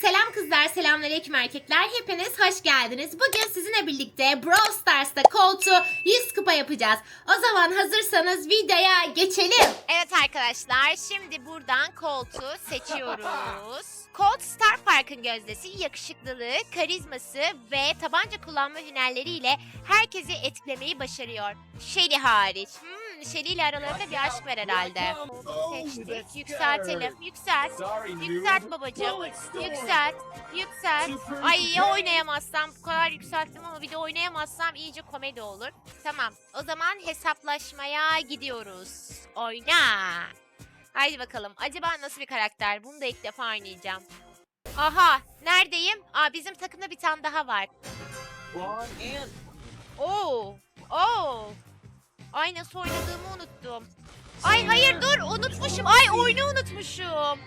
Selam kızlar, selamünaleyküm erkekler. Hepiniz hoş geldiniz. Bugün sizinle birlikte Brawl Stars'ta koltuğu 100 kupa yapacağız. O zaman hazırsanız videoya geçelim. Evet arkadaşlar, şimdi buradan koltuğu seçiyoruz. Colt Star Park'ın gözdesi, yakışıklılığı, karizması ve tabanca kullanma hünerleriyle herkesi etkilemeyi başarıyor. Shelly hariç. Hmm, Shelly ile aralarında bir aşk var herhalde. Seçtik, yükseltelim. Yükselt. Yükselt babacığım. Yükselt. Yükselt. Ay ya oynayamazsam bu kadar yükselttim ama bir de oynayamazsam iyice komedi olur. Tamam. O zaman hesaplaşmaya gidiyoruz. Oyna. Haydi bakalım. Acaba nasıl bir karakter? Bunu da ilk defa oynayacağım. Aha. Neredeyim? Aa bizim takımda bir tane daha var. Oo. Oo. Ay nasıl oynadığımı unuttum. Ay hayır dur unutmuşum. Ay oyunu unutmuşum.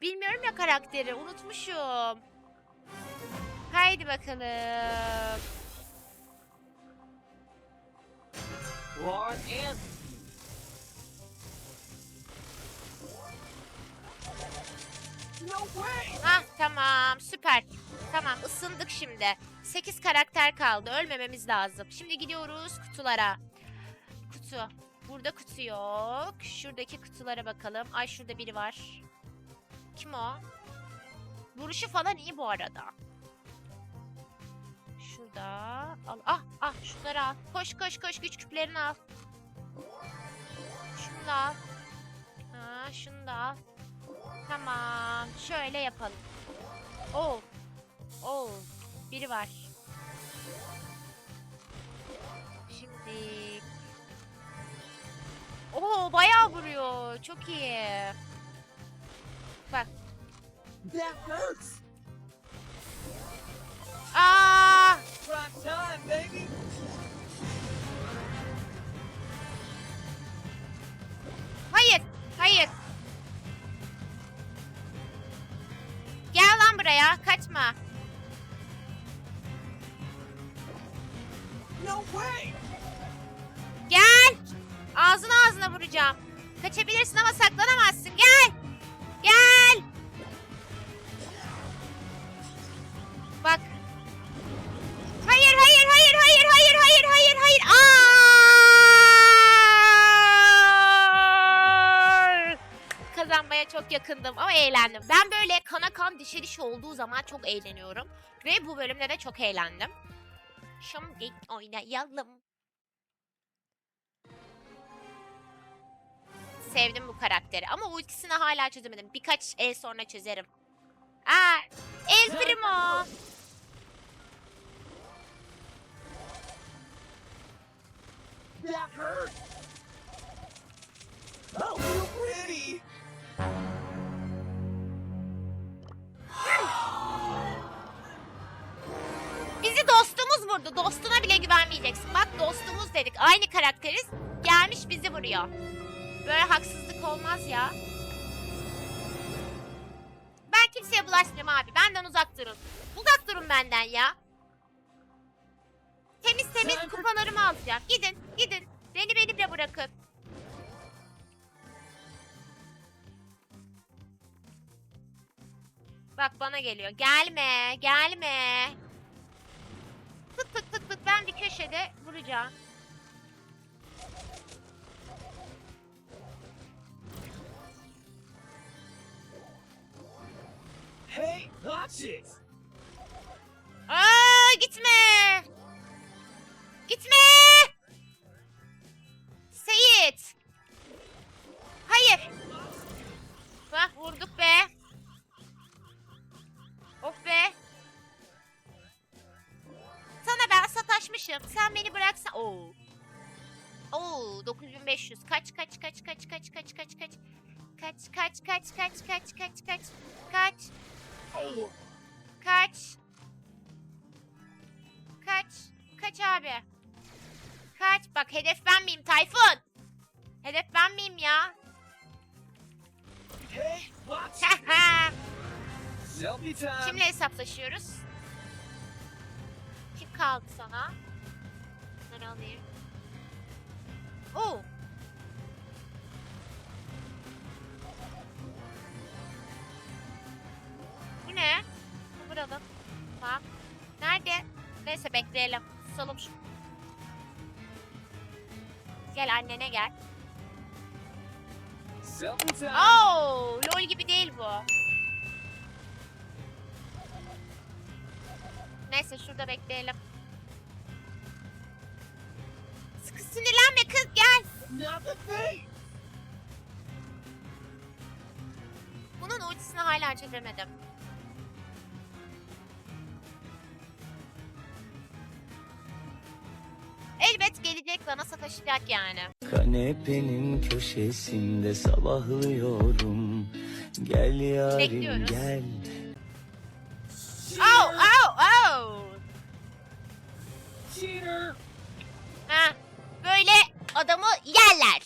Bilmiyorum ya karakteri unutmuşum. Haydi bakalım. Hah tamam süper. Tamam ısındık şimdi. 8 karakter kaldı. Ölmememiz lazım. Şimdi gidiyoruz kutulara. Kutu. Burada kutu yok. Şuradaki kutulara bakalım. Ay şurada biri var. Kim o? Vuruşu falan iyi bu arada. Şurada. Al. Ah ah şunları al. Koş koş koş güç küplerini al. Şunu da al. Ha, şunu da al. Tamam. Şöyle yapalım. Oo. Oo. Biri var. Şimdi. Oo bayağı vuruyor. Çok iyi. Bak. That hurts. Aa! Prime time, baby. Hayır. Hayır. Gel lan buraya. Kaçma. Gel. Ağzına ağzına vuracağım. Kaçabilirsin ama saklanamazsın. Gel. Gel. Bak. Hayır, hayır, hayır, hayır, hayır, hayır, hayır, hayır. Aa! Kazanmaya çok yakındım ama eğlendim. Ben böyle kana kan dişe diş olduğu zaman çok eğleniyorum. Ve bu bölümde de çok eğlendim. Şimdi oynayalım. Sevdim bu karakteri ama ultisini hala çözemedim. Birkaç el sonra çözerim. Aa, El Primo. That hurt. Oh, pretty. Vurdu. Dostuna bile güvenmeyeceksin. Bak dostumuz dedik. Aynı karakteriz. Gelmiş bizi vuruyor. Böyle haksızlık olmaz ya. Ben kimseye bulaşmıyorum abi. Benden uzak durun. Uzak durun benden ya. Temiz temiz kupalarımı alacağım. Gidin, gidin. Beni benimle bırakın. Bak bana geliyor. Gelme, gelme. Tık tık tık tık ben bir köşede vuracağım. Hey, watch it. Aa gitme. Gitme. Kaç kaç kaç kaç kaç kaç kaç. Kaç kaç kaç kaç kaç kaç kaç. Kaç. Kaç. Abi. Kaç. Bak hedef ben miyim Tayfun? Hedef ben miyim ya? Kimle hesaplaşıyoruz? Kim kaldı sana? Bunları alayım. Oo. Duralım. Tamam. Nerede? Neyse bekleyelim. Susalım şu. Gel annene gel. Oo, lol gibi değil bu. Neyse şurada bekleyelim. Sıkı sinirlenme kız gel. Bunun ultisini hala çözemedim. Bana sataşacak yani. Kanepenin köşesinde sabahlıyorum Gel yarim Bekliyoruz. gel Oh, oh, oh. Cheater. Ha, böyle adamı yerler.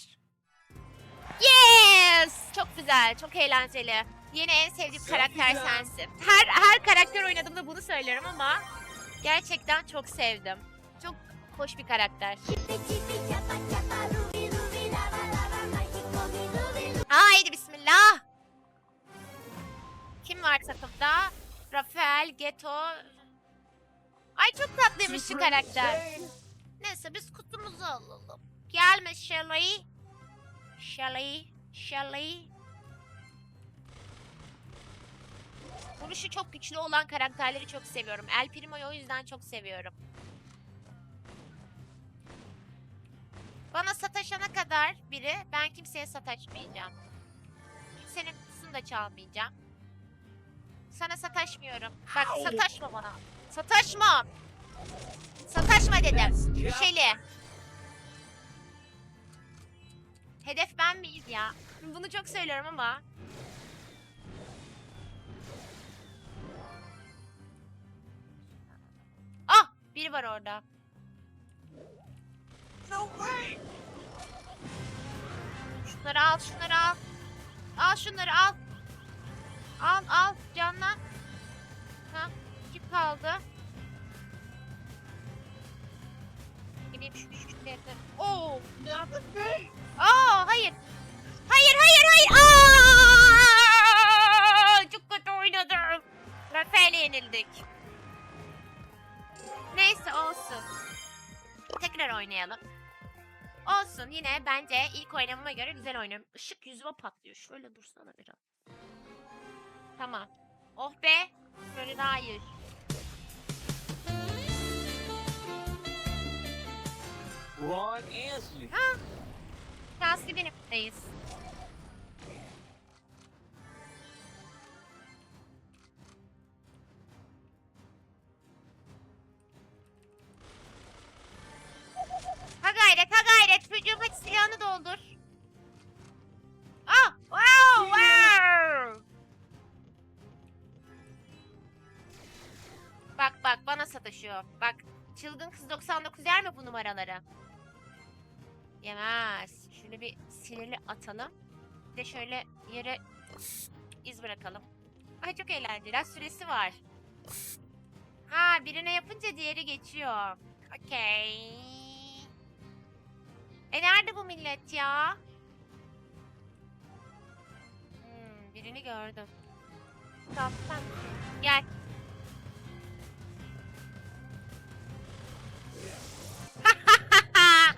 Yes! Çok güzel, çok eğlenceli. Yine en sevdiğim karakter sensin. Her her karakter oynadığımda bunu söylerim ama gerçekten çok sevdim. Hoş bir karakter. Haydi bismillah. Kim var takımda? Rafael, Geto. Ay çok tatlıymış şu karakter. Neyse biz kutumuzu alalım. Gelme Shelly. Shelly. Shelly. Vuruşu çok güçlü olan karakterleri çok seviyorum. El Primo'yu o yüzden çok seviyorum. Bana sataşana kadar biri ben kimseye sataşmayacağım. Kimsenin kutusunu da çalmayacağım. Sana sataşmıyorum. Bak sataşma bana. Sataşma. Sataşma dedim. Şeli. Hedef ben miyiz ya? Bunu çok söylüyorum ama. Ah! Biri var orada. No way. Şunları al, şunları al. Al şunları al. Al, al. Canla. Ha, kim kaldı? Gideyim şu küçükleri. Oo! Aa, hayır. Hayır, hayır, hayır. Aa! Çok kötü oynadım. Rafael'e yenildik. Neyse olsun. Tekrar oynayalım. Olsun yine bence ilk oynamama göre güzel oynuyorum. Işık yüzüme patlıyor. Şöyle dursana biraz. Tamam. Oh be. Böyle daha iyi. Wrong answer. Ha. Şanslı benimdeyiz. Ha gayret, ha Çocuğum hadi silahını doldur. Ah! Wow! Wow! Bak bak bana sataşıyor. Bak çılgın kız 99 yer mi bu numaraları? Yemez. Şöyle bir sinirli atalım. Bir de şöyle yere iz bırakalım. Ay çok eğlenceli. Süresi var. Ha birine yapınca diğeri geçiyor. Okey. Nerede bu millet ya? Hmm, birini gördüm. Sen gel.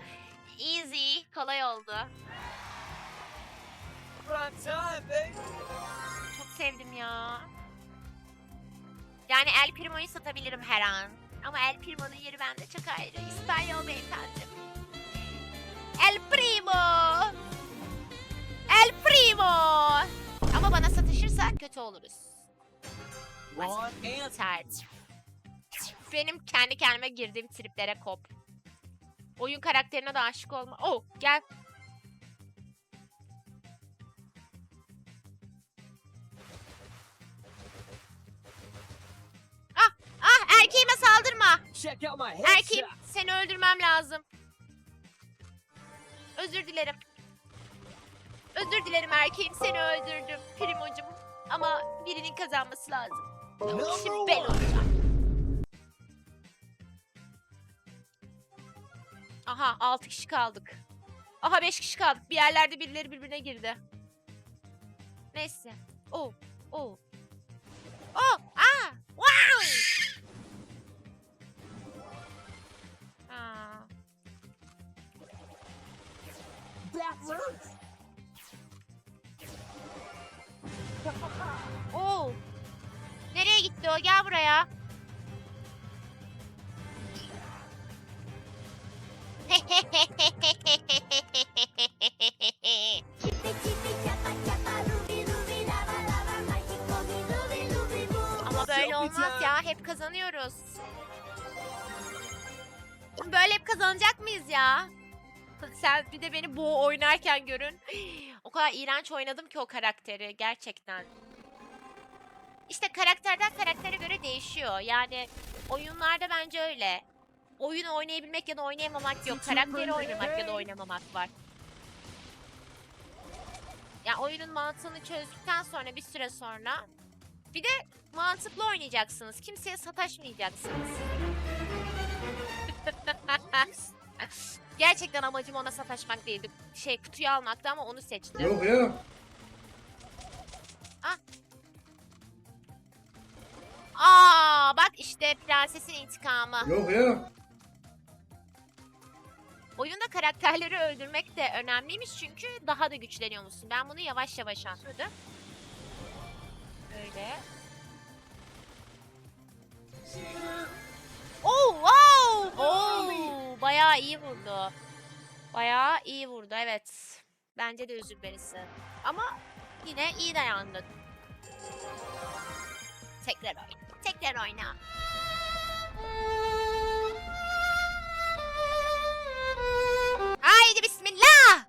Easy. Kolay oldu. Çok sevdim ya. Yani El Primo'yu satabilirim her an. Ama El Primo'nun yeri bende çok ayrı. İspanyol beyefendim. El Primo! El Primo! Ama bana satışırsa kötü oluruz. Sert. Benim kendi kendime girdiğim triplere kop. Oyun karakterine de aşık olma. Oh gel. Ah ah erkeğime saldırma. Erkeğim seni öldürmem lazım. Özür dilerim. Özür dilerim erkeğim seni öldürdüm primocum. Ama birinin kazanması lazım. O kişi ben olacağım. Aha 6 kişi kaldık. Aha 5 kişi kaldık. Bir yerlerde birileri birbirine girdi. Neyse. Oh. Oh. Oh. Ah. Sen bir de beni bu oynarken görün. O kadar iğrenç oynadım ki o karakteri gerçekten. İşte karakterden karaktere göre değişiyor. Yani oyunlarda bence öyle. Oyunu oynayabilmek ya da oynayamamak yok. Karakteri oynamak ya da oynamamak var. Ya oyunun mantığını çözdükten sonra bir süre sonra bir de mantıklı oynayacaksınız. Kimseye sataşmayacaksınız. Gerçekten amacım ona sataşmak değildi. Şey kutuyu almaktı ama onu seçtim. Yok ya. Aa bak işte prensesin intikamı. Yok ya. Oyunda karakterleri öldürmek de önemliymiş çünkü daha da güçleniyormuşsun. Ben bunu yavaş yavaş anladım. Öyle. Oh wow! Oh, bayağı iyi vurdu. Bayağı iyi vurdu evet. Bence de üzülmelisin. Ama yine iyi dayandın. Tekrar oyna. Tekrar oyna. Haydi bismillah.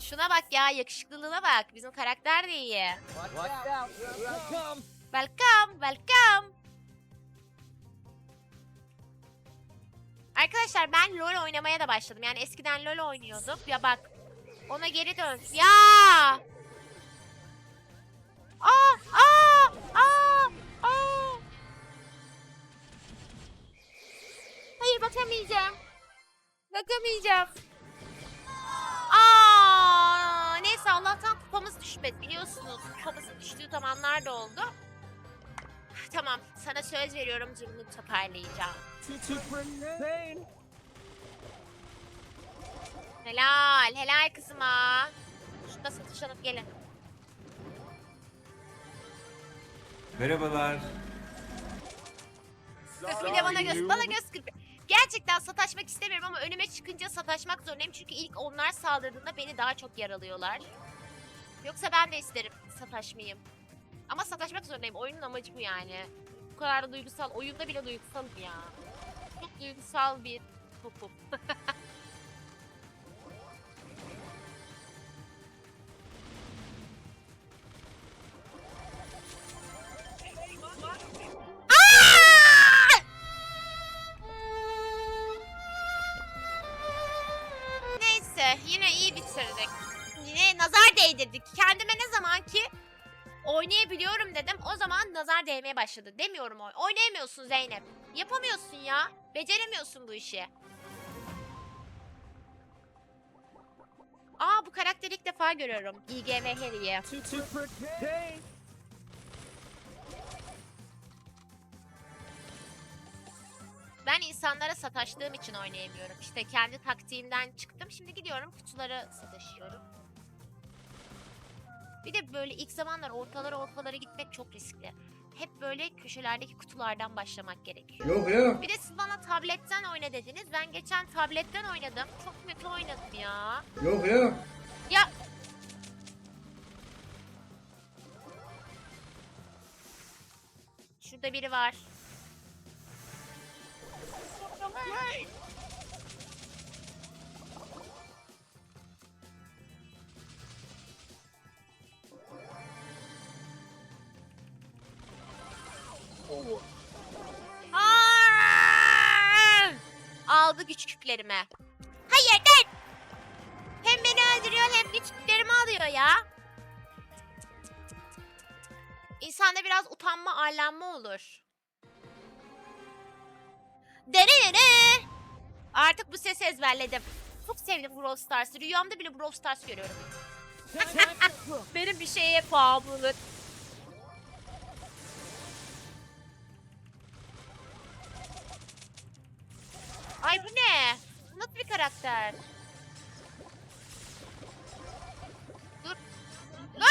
Şuna bak ya yakışıklılığına bak. Bizim karakter de iyi. Watch out. Here I come. Welcome, welcome. Arkadaşlar ben LoL oynamaya da başladım. Yani eskiden LoL oynuyordum. Ya bak ona geri dön. Ya! Aa! Aa! Aa! Aa! Hayır bakamayacağım. Bakamayacağım. Aa! Neyse Allah'tan kupamız düşmedi biliyorsunuz. Kupamızın düştüğü zamanlar da oldu. Tamam sana söz veriyorum durumu toparlayacağım. Helal, helal kızıma. Şurada satışlanıp gelin. Merhabalar. Bir de bana göz, bana göz kırpıyor. Gerçekten sataşmak istemiyorum ama önüme çıkınca sataşmak zorundayım. Çünkü ilk onlar saldırdığında beni daha çok yaralıyorlar. Yoksa ben de isterim sataşmayayım. Ama sataşmak zorundayım. Oyunun amacı bu yani. Bu kadar da duygusal. Oyunda bile duygusalım ya. Çok duygusal bir topum. Neyse yine iyi bitirdik. Yine nazar değdirdik. Kendime ne zaman ki oynayabiliyorum dedim o zaman nazar değmeye başladı. Demiyorum oy. Oynayamıyorsun Zeynep. Yapamıyorsun ya. Beceremiyorsun bu işi. Aa bu karakteri ilk defa görüyorum. IGV Harry'i. Ben insanlara sataştığım için oynayamıyorum. İşte kendi taktiğimden çıktım. Şimdi gidiyorum kutulara sataşıyorum. Bir de böyle ilk zamanlar ortalara ortalara gitmek çok riskli. Hep böyle köşelerdeki kutulardan başlamak gerekiyor. Yok ya. Bir de siz bana tabletten oyna dediniz. Ben geçen tabletten oynadım. Çok kötü oynadım ya. Yok ya. Ya Şurada biri var. Aldı güç küplerimi. Hayır dur. Hem beni öldürüyor hem güç küplerimi alıyor ya. İnsanda biraz utanma, arlanma olur. Derere. Artık bu sesi ezberledim. Çok sevdim Brawl Stars'ı. Rüyamda bile Brawl Stars görüyorum. Benim bir şeye bağımlılık. Ay bu ne? Nasıl bir karakter? Dur. Dur.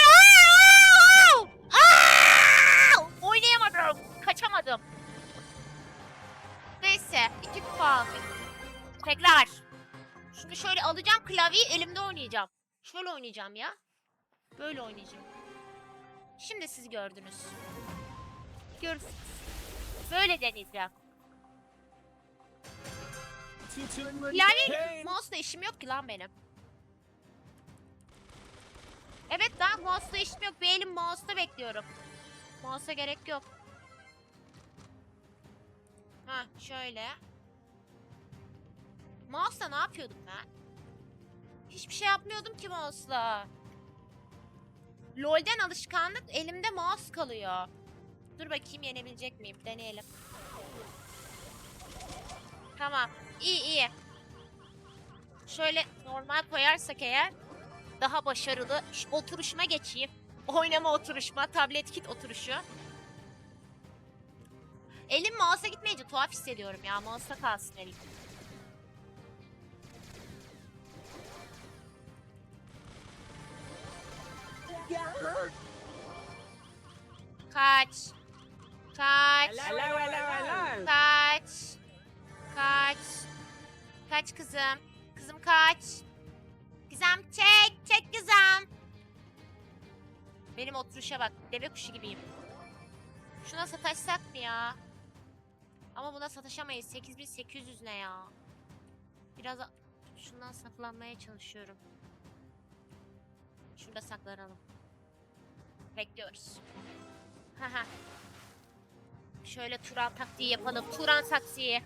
Oynayamadım. Kaçamadım. Neyse. iki kupa aldık. Tekrar. Şimdi şöyle alacağım klavyeyi elimde oynayacağım. Şöyle oynayacağım ya. Böyle oynayacağım. Şimdi siz gördünüz. Görürsünüz. Böyle deneyeceğim. Klavye mouse'la işim yok ki lan benim. Evet daha mouse'la işim yok. Bir elim mouse'da bekliyorum. Mouse'a gerek yok. Ha şöyle. Mouse'la ne yapıyordum ben? Hiçbir şey yapmıyordum ki mouse'la. LoL'den alışkanlık elimde mouse kalıyor. Dur bakayım yenebilecek miyim? Deneyelim. Tamam. İyi iyi. Şöyle normal koyarsak eğer daha başarılı. Şu oturuşuma geçeyim. Oynama oturuşma, tablet kit oturuşu. Elim mouse'a gitmeyince tuhaf hissediyorum ya. Mouse'da kalsın elim. Kaç. Kaç. Hello, hello, hello. Kaç. Kaç. Kaç kızım. Kızım kaç. Gizem çek. Çek Gizem. Benim oturuşa bak. Deve kuşu gibiyim. Şuna sataşsak mı ya? Ama buna sataşamayız. 8800 ne ya? Biraz şundan saklanmaya çalışıyorum. Şurada saklanalım. Bekliyoruz. Haha. Şöyle Turan taktiği yapalım. Turan taktiği.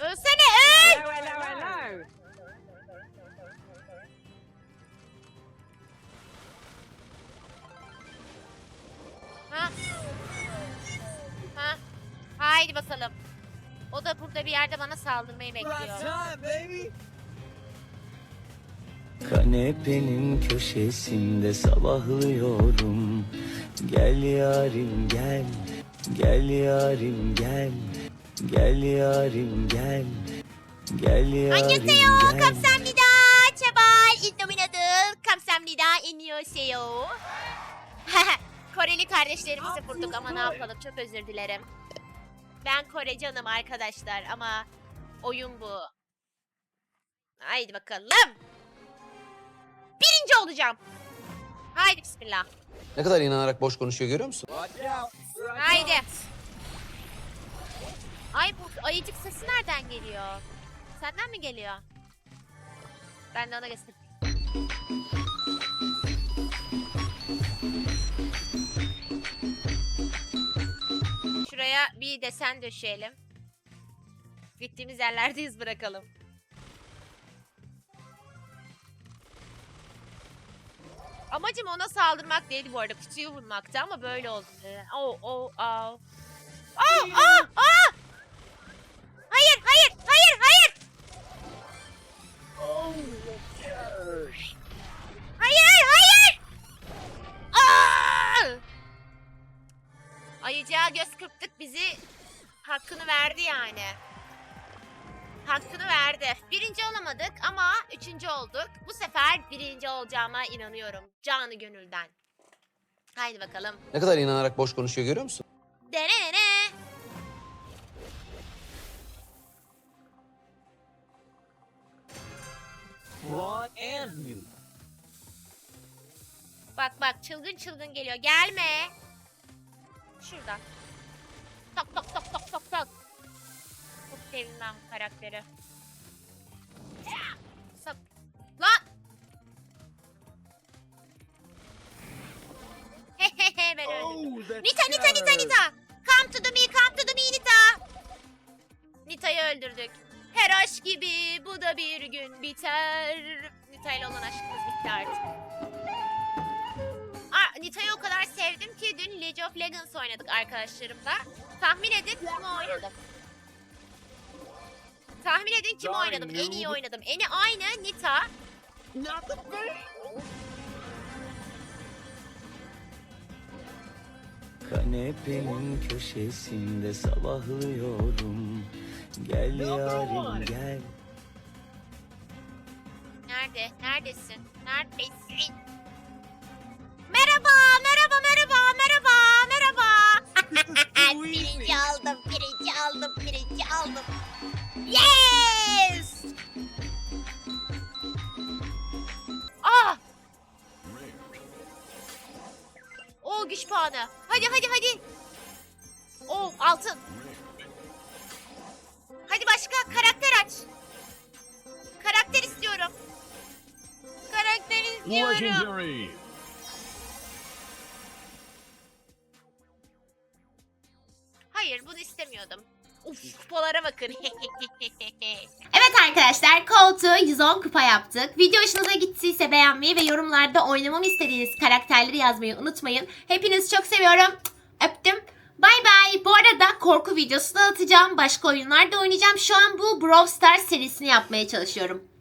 Ölsene öl! Hello, hello, hello. Ha? Ha? Haydi bakalım. O da burada bir yerde bana saldırmayı bekliyor. Kanepenin köşesinde sabahlıyorum Gel yarim gel Gel yarim gel Gel yarim gel Gel yarim 안녕하세요. gel 감사합니다. 제발 인도미나들 감사합니다. 안녕하세요. Koreli kardeşlerimizi vurduk ama ne yapalım çok özür dilerim. Ben Kore canım arkadaşlar ama oyun bu. Haydi bakalım. Birinci olacağım. Haydi bismillah. Ne kadar inanarak boş konuşuyor görüyor musun? Watch out. Haydi. Ay bu ayıcık sesi nereden geliyor? Senden mi geliyor? Ben de ona göstereyim. Şuraya bir desen döşeyelim. Gittiğimiz yerlerde iz bırakalım. Amacım ona saldırmak değildi bu arada. Kutuyu vurmaktı ama böyle oldu. Oh oh oh. Oh oh oh! Hakkını verdi yani. Hakkını verdi. Birinci olamadık ama üçüncü olduk. Bu sefer birinci olacağıma inanıyorum. Canı gönülden. Haydi bakalım. Ne kadar inanarak boş konuşuyor görüyor musun? You. Bak bak çılgın çılgın geliyor. Gelme. Şuradan. Tok tok tok tok tok tok. Çok sevmem karakteri. Sat. Lan. Hehehe ben öldüm. Oh, Nita Nita Nita. Nita. Come to the me come to the me Nita. Nita'yı öldürdük. Her aşk gibi bu da bir gün biter. Nita ile olan aşkımız bitti artık. Nita'yı o kadar sevdim ki dün League of Legends oynadık arkadaşlarımla. Tahmin edin kimi oynadım. Tahmin edin kimi oynadım. En iyi oynadım. En iyi aynı Nita. Kanepenin köşesinde sabahlıyorum Gel yarim gel Nerede? Neredesin? Neredesin? Merhaba, merhaba, merhaba, merhaba, merhaba. birinci aldım, birinci aldım, birinci aldım. Yes! Ah! O güç puanı. Hadi hadi hadi. O altın. Hadi başka karakter aç. Karakter istiyorum. Karakter istiyorum. Legendary. Bakın. evet arkadaşlar koltuğu 110 kupa yaptık. Video hoşunuza gittiyse beğenmeyi ve yorumlarda oynamamı istediğiniz karakterleri yazmayı unutmayın. Hepinizi çok seviyorum. Öptüm. Bay bay. Bu arada korku videosu da atacağım. Başka oyunlar da oynayacağım. Şu an bu Brawl Stars serisini yapmaya çalışıyorum.